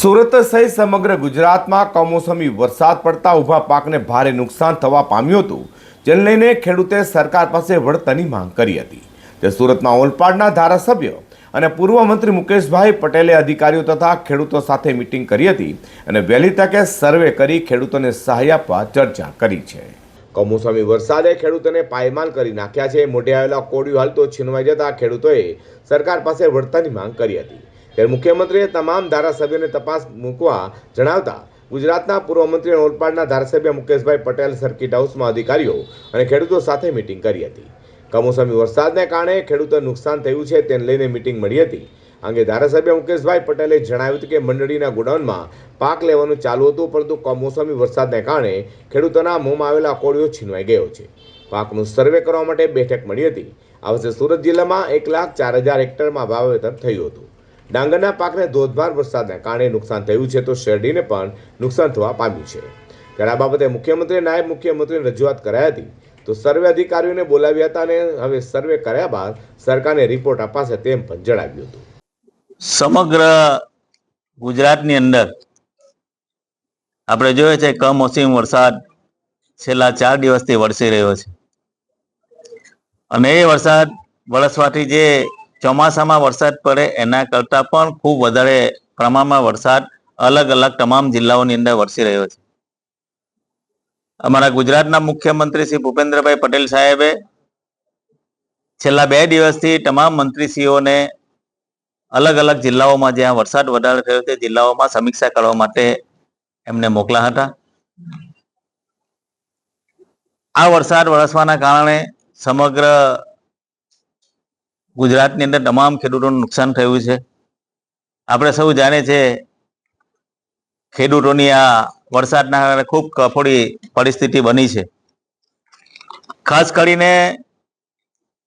સુરત સહિત સમગ્ર ગુજરાતમાં કમોસમી વરસાદ પડતા ઊભા પાકને ભારે નુકસાન થવા પામ્યું હતું. જેને લઈને ખેડૂતે સરકાર પાસે વળતરની માંગ કરી હતી. તે સુરતમાં ઓલપાડના ધારાસભ્ય અને પૂર્વ મંત્રી મુકેશભાઈ પટેલે અધિકારીઓ તથા ખેડૂતો સાથે મિટિંગ કરી હતી અને વહેલી તકે સર્વે કરી ખેડૂતોને સહાય આપવા ચર્ચા કરી છે. કમોસમી વરસાદે ખેડૂતોને પાયમાલ કરી નાખ્યા છે. મોઢે આવેલા કોડિયું હાલતો છીનવાઈ જતા ખેડૂતોએ સરકાર પાસે વળતરની માંગ કરી હતી. ત્યારે મુખ્યમંત્રીએ તમામ ધારાસભ્યોને તપાસ મૂકવા જણાવતા ગુજરાતના પૂર્વ મંત્રી અને ઓલપાડના ધારાસભ્ય મુકેશભાઈ પટેલ સર્કિટ હાઉસમાં અધિકારીઓ અને ખેડૂતો સાથે મિટિંગ કરી હતી. કમોસમી વરસાદને કારણે ખેડૂતોને નુકસાન થયું છે તેને લઈને મિટિંગ મળી હતી. અંગે ધારાસભ્ય મુકેશભાઈ પટેલે જણાવ્યું હતું કે મંડળીના ગોડાઉનમાં પાક લેવાનું ચાલુ હતું, પરંતુ કમોસમી વરસાદને કારણે ખેડૂતોના મોંમાં આવેલા કોળીઓ છીનવાઈ ગયો છે. પાકનું સર્વે કરવા માટે બેઠક મળી હતી. આ વર્ષે સુરત જિલ્લામાં એક લાખ ચાર હજાર હેક્ટરમાં વાવેતર થયું હતું. ડાંગરના પાકને ધોધમાર વરસાદને કારણે નુકસાન થયું છે તો શેરડીને પણ નુકસાન થવા પામ્યું છે. ત્યારે આ બાબતે મુખ્યમંત્રી નાયબ મુખ્યમંત્રીને રજૂઆત કરાઈ હતી. તો સર્વે અધિકારીઓને બોલાવ્યા હતા અને હવે સર્વે કર્યા બાદ સરકારને રિપોર્ટ અપાશે તેમ પણ જણાવ્યું હતું. સમગ્ર ગુજરાતની અંદર આપણે જોઈએ છે કમોસમી વરસાદ છેલ્લા ચાર દિવસથી વરસી રહ્યો છે. અને એ વરસાદ વરસવાથી જે ચોમાસામાં વરસાદ પડે એના કરતાં પણ ખૂબ વધારે પ્રમાણમાં વરસાદ અલગ અલગ તમામ જિલ્લાઓની અંદર વરસી રહ્યો છે. અમારા ગુજરાતના મુખ્યમંત્રી શ્રી ભૂપેન્દ્રભાઈ પટેલ સાહેબે છેલ્લા બે દિવસથી તમામ મંત્રીશ્રીઓને અલગ અલગ જિલ્લાઓમાં જ્યાં વરસાદ વધારે થયો તે જિલ્લાઓમાં સમીક્ષા કરવા માટે એમને મોકલા હતા. આ વરસાદ વરસવાના કારણે સમગ્ર ગુજરાતની અંદર તમામ ખેડૂતોનું નુકસાન થયું છે. આપણે સૌ જાણીએ છીએ ખેડૂતોની આ વરસાદના કારણે ખૂબ કફોડી પરિસ્થિતિ બની છે. ખાસ કરીને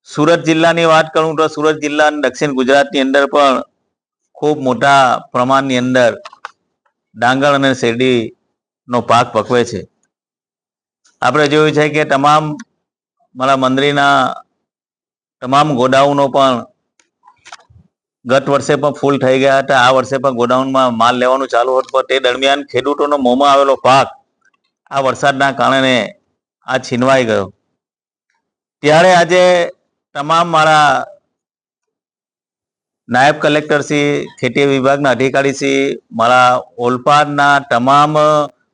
સુરત જિલ્લાની વાત કરું તો સુરત જિલ્લા દક્ષિણ ગુજરાતની અંદર પણ ખૂબ મોટા પ્રમાણની અંદર ડાંગર અને શેરડીનો પાક પકવે છે. આપણે જોયું છે કે તમામ મારા મંત્રીના તમામ ગોડાઉનો પણ ગત વર્ષે પણ ફૂલ થઈ ગયા હતા. આ વર્ષે પણ ગોડાઉનમાં માલ લેવાનું ચાલુ હતું. તે દરમિયાન ખેડૂતોનો મોંમાં આવેલો પાક આ વરસાદના કારણે આ છીનવાઈ ગયો. ત્યારે આજે તમામ મારા નાયબ કલેક્ટર શ્રી, ખેતી વિભાગના અધિકારી શ્રી, મારા ઓલપાડના તમામ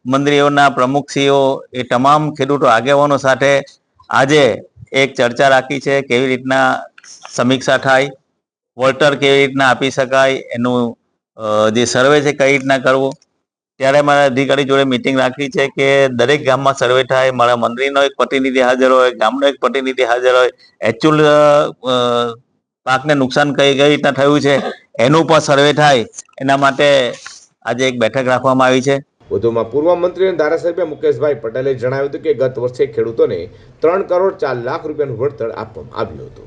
મંત્રીઓના પ્રમુખશ્રીઓ, એ તમામ ખેડૂતો આગેવાનો સાથે આજે એક ચર્ચા રાખી છે કેવી રીતના સમીક્ષા થાય વળતર કેવી રીતના આપી શકાય, એનું જે સર્વે છે કઈ રીતના કરવું. ત્યારે મારા અધિકારી જોડે મિટિંગ રાખી છે કે દરેક ગામમાં સર્વે થાય, મારા મંત્રીનો એક પ્રતિનિધિ હાજર હોય, ગામનો એક પ્રતિનિધિ હાજર હોય એકચ્યુઅલ પાકને નુકસાન કઈ કઈ રીતના થયું છે, એનું પણ સર્વે થાય. એના માટે આજે એક બેઠક રાખવામાં આવી છે. વધુમાં પૂર્વ મંત્રી અને ધારાસભ્ય મુકેશભાઈ પટેલે જણાવ્યું હતું કે ગત વર્ષે ખેડૂતોને ત્રણ કરોડ ચાર લાખ રૂપિયાનું વળતર આપવામાં આવ્યું હતું.